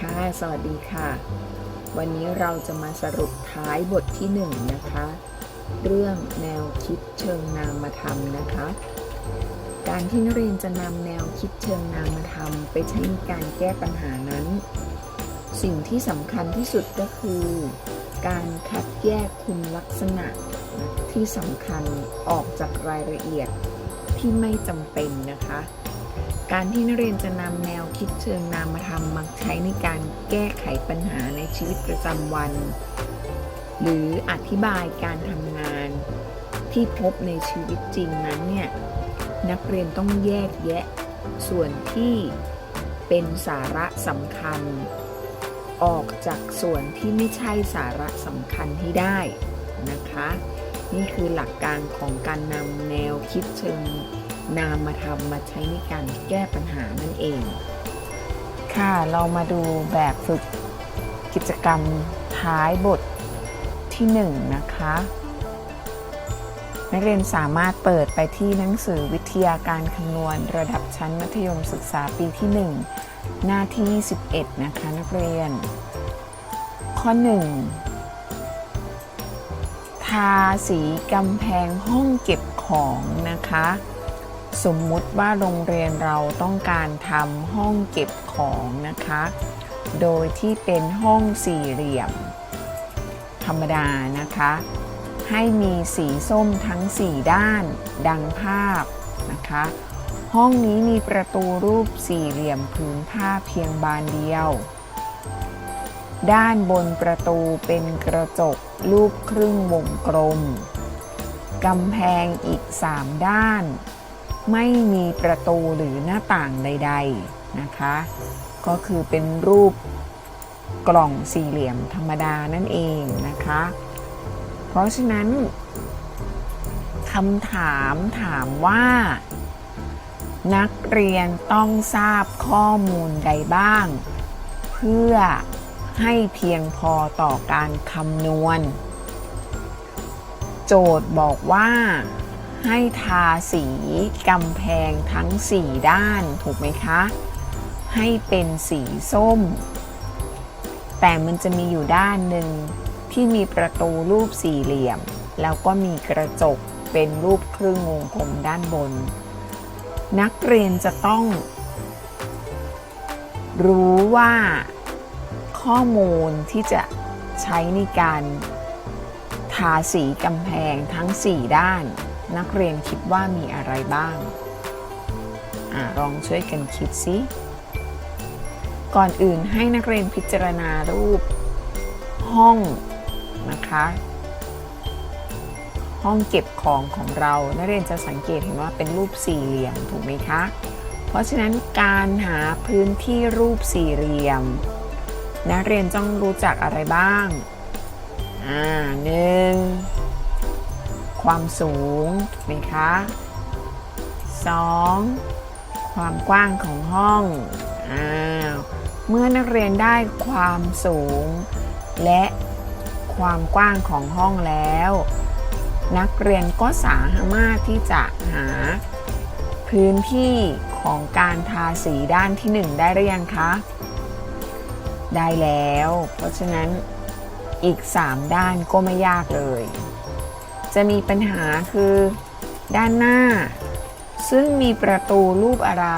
ค่ะ สวัสดีค่ะ วันนี้เราจะมาสรุปท้ายบทที่หนึ่งนะคะ เรื่องแนวคิดเชิงนามธรรมนะคะ การที่นักเรียนจะนำแนวคิดเชิงนามธรรม ไปใช้ในการแก้ปัญหานั้น สิ่งที่สำคัญที่สุดก็คือ การคัดแยกคุณลักษณะที่สำคัญออกจากรายละเอียดที่ไม่จำเป็นนะคะ การที่นักเรียนจะนำแนวคิดเชิงนามธรรมมาใช้ในการแก้ไขปัญหาในชีวิตประจำวัน หรืออธิบายการทำงานที่พบในชีวิตจริงนั้นเนี่ยนักเรียนต้องแยกแยะส่วนที่เป็นสาระสำคัญ ออกจากส่วนที่ไม่ใช่สาระสำคัญให้ได้นะคะ นี่คือหลักการของการนำแนวคิดเชิงนามธรรมมาใช้ในการแก้ปัญหานั่นเอง ค่ะเรามาดูแบบฝึกกิจกรรมท้ายบท ที่1นงนะคะ นักเรียนสามารถเปิดไปที่หนังสือวิทยาการคำนวณ ระดับชั้นมัธยมศึกษาปีที่ 1 หน้าที่ 11 นะคะนักเรียน ข้อ 1 ทาสีกำแพงห้องเก็บของนะคะ สมมุติว่าโรงเรียนเราต้องการทำห้องเก็บของนะคะ โดยที่เป็นห้องสี่เหลี่ยม ธรรมดานะคะ ให้มีสีส้มทั้ง 4 ด้านดังภาพนะคะ ห้องนี้มีประตูรูปสี่เหลี่ยมผืนผ้าเพียงบานเดียว ด้านบนประตูเป็นกระจกรูปครึ่งวงกลมกำแพงอีก 3 ด้าน ไม่มีประตูหรือหน้าต่างใด ๆนะคะ ก็คือเป็นรูป กล่องสี่เหลี่ยมธรรมดานั่นเองนะคะ เพราะฉะนั้นคำถามถามว่า นักเรียนต้องทราบข้อมูลใดบ้าง เพื่อให้เพียงพอต่อการคำนวณ โจทย์บอกว่า ให้ทาสีกำแพงทั้ง 4 ด้านถูกไหมคะ ให้เป็นสีส้ม แต่มันจะมีอยู่ด้านหนึ่งที่มีประตูรูปสี่เหลี่ยม แล้วก็มีกระจกเป็นรูปครึ่งวงกลมด้านบน นักเรียนจะต้อง รู้ว่าข้อมูลที่จะใช้ในการทาสีกำแพงทั้ง 4 ด้าน นักเรียนคิดว่ามีอะไรบ้างอลองช่วยกันคิดสิ ก่อนอื่นให้นักเรียนพิจารณารูป ห้องนะคะ ห้องเก็บของของเรา นักเรียนจะสังเกตเห็นว่าเป็นรูปสี่เหลี่ยมถูกไหมคะ เพราะฉะนั้นการหาพื้นที่รูปสี่เหลี่ยม นักเรียนต้องรู้จักอะไรบ้าง อ่าหนึ่งความสูงถูกไหมคะสองความกว้างของห้อง อ้าวเมื่อนักเรียนได้ความสูง และความกว้างของห้องแล้ว นักเรียนก็สามารถที่จะหา พื้นที่ของการทาสีด้านที่ 1 ได้หรือยังคะ ได้แล้ว เพราะฉะนั้นอีก 3 ด้านก็ไม่ยากเลย จะมีปัญหาคือ ด้านหน้า ซึ่งมีประตูรูปอะไร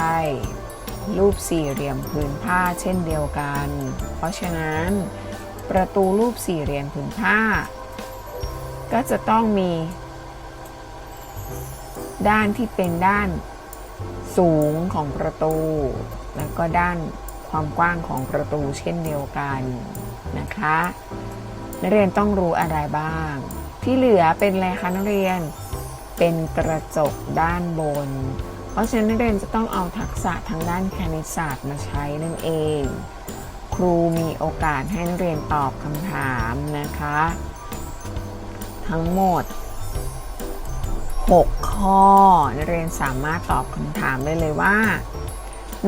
รูปสี่เหลี่ยมผืนผ้าเช่นเดียวกัน เพราะฉะนั้น ประตูรูปสี่เหลี่ยมผืนผ้า ก็จะต้องมี ด้านที่เป็นด้านสูงของประตู แล้วก็ด้านความกว้างของประตูเช่นเดียวกันนะคะนักเรียนต้องรู้อะไรบ้าง ที่เหลือเป็นอะไรคะนักเรียน เป็นกระจกด้านบน เพราะฉะนั้นนักเรียนจะต้องเอาทักษะทางด้านคณิตศาสตร์มาใช้นั่นเอง ครูมีโอกาสให้นักเรียนตอบคำถามนะคะ ทั้งหมด 6 ข้อ นักเรียนสามารถตอบคำถามได้เลยว่า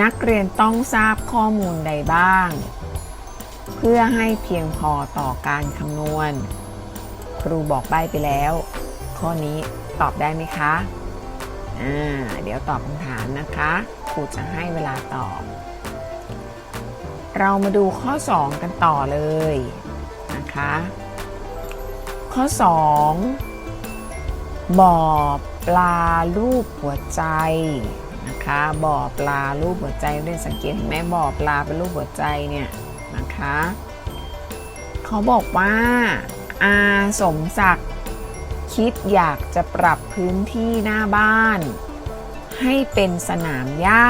นักเรียนต้องทราบข้อมูลใดบ้าง เพื่อให้เพียงพอต่อการคำนวณ ครูบอกใบ้ไปแล้ว ข้อนี้ตอบได้ไหมคะ อ่าเดี๋ยวตอบคำถามนะคะครูจะให้เวลาตอบ เรามาดูข้อ 2 กันต่อเลยนะคะ ข้อ 2 บ่อปลารูปหัวใจนะคะบ่อปลารูปหัวใจเรียนสังเกตเห็นไหมบ่อปลาเป็นรูปหัวใจเนี่ยนะคะ เขาบอกว่าอาสมศักดิ์ คิดอยากจะปรับพื้นที่หน้าบ้าน ให้เป็นสนามหญ้า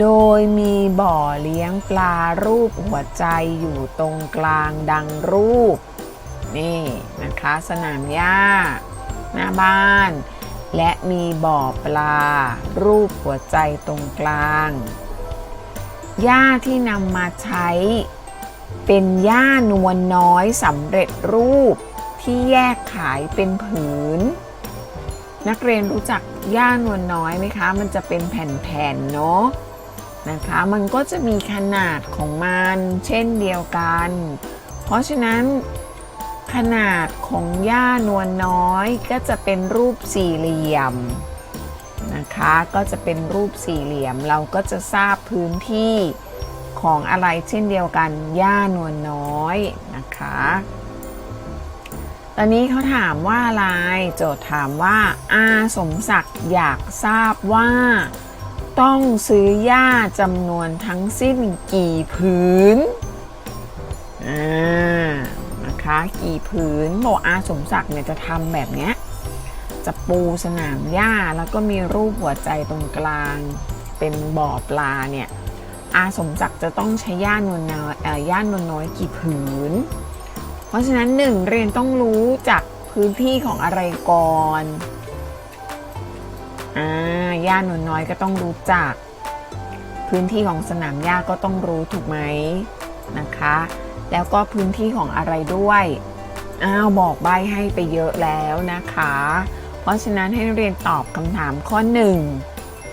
โดยมีบ่อเลี้ยงปลารูปหัวใจอยู่ตรงกลางดังรูป นี่นะคะสนามหญ้า หน้าบ้าน และมีบ่อปลา รูปหัวใจตรงกลางหญ้าที่นำมาใช้ เป็นหญ้านวลน้อยสำเร็จรูป ที่แยกขายเป็นผืน นักเรียนรู้จักหญ้านวลน้อยไหมคะ มันจะเป็นแผ่นๆเนาะนะคะ มันก็จะมีขนาดของมันเช่นเดียวกัน เพราะฉะนั้นขนาดของหญ้านวลน้อยก็จะเป็นรูปสี่เหลี่ยมนะคะก็จะเป็นรูปสี่เหลี่ยมเราก็จะทราบพื้นที่ของอะไรเช่นเดียวกันหญ้านวลน้อยนะคะ ตอนนี้เขาถามว่าอะไร โจทย์ถามว่า อาสมศักดิ์อยากทราบว่า ต้องซื้อหญ้าจำนวนทั้งสิ้นกี่ผืนอ่านะคะกี่ผืนบอกอาสมศักดิ์เนี่ยจะทำแบบเนี้ยจะปูสนามหญ้าแล้วก็มีรูปหัวใจตรงกลาง เป็นบ่อปลาเนี่ยอาสมศักดิ์จะต้องใช้ย่านวลน้อยเอ่อย่านวลน้อยกี่ผืน เพราะฉะนั้นหนึ่งเรียนต้องรู้จากพื้นที่ของอะไรก่อนอ่าย่านวลน้อยก็ต้องรู้จัก พื้นที่ของสนามหญ้าก็ต้องรู้ถูกไหมนะคะ แล้วก็พื้นที่ของอะไรด้วยอ้าวบอกใบให้ไปเยอะแล้วนะคะ เพราะฉะนั้นให้นักเรียนตอบคำถามข้อ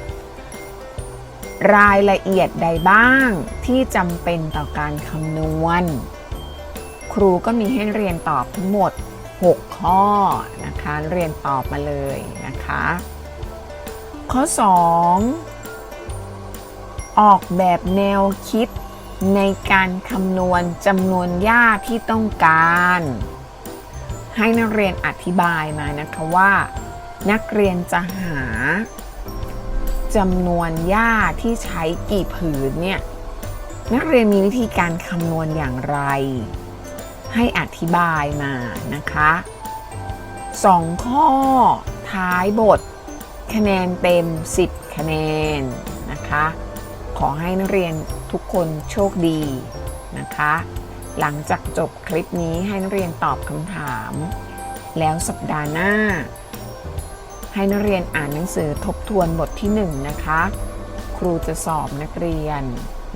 1รายละเอียดใดบ้างที่จำเป็นต่อการคำนวณ ครูก็มีให้เรียนตอบทั้งหมด 6 ข้อนะคะเรียนตอบมาเลยนะคะ ข้อ 2 ออกแบบแนวคิดในการคำนวณจำนวนหญ้าที่ต้องการ ให้นักเรียนอธิบายมานะคะว่า นักเรียนจะหาจำนวนหญ้าที่ใช้กี่ผืนเนี่ยนักเรียนมีวิธีการคำนวณอย่างไร ให้อธิบายมานะคะสองข้อท้ายบท คะแนนเต็ม 10 คะแนนนะคะ ขอให้นักเรียนทุกคนโชคดีนะคะ หลังจากจบคลิปนี้ให้นักเรียนตอบคำถาม แล้วสัปดาห์หน้า ให้นักเรียนอ่านหนังสือทบทวนบทที่ 1 นะคะ ครูจะสอบนักเรียน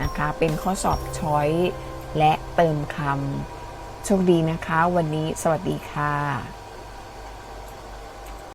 นะคะ เป็นข้อสอบช้อยและเติมคำ โชคดีนะคะ วันนี้สวัสดีค่ะ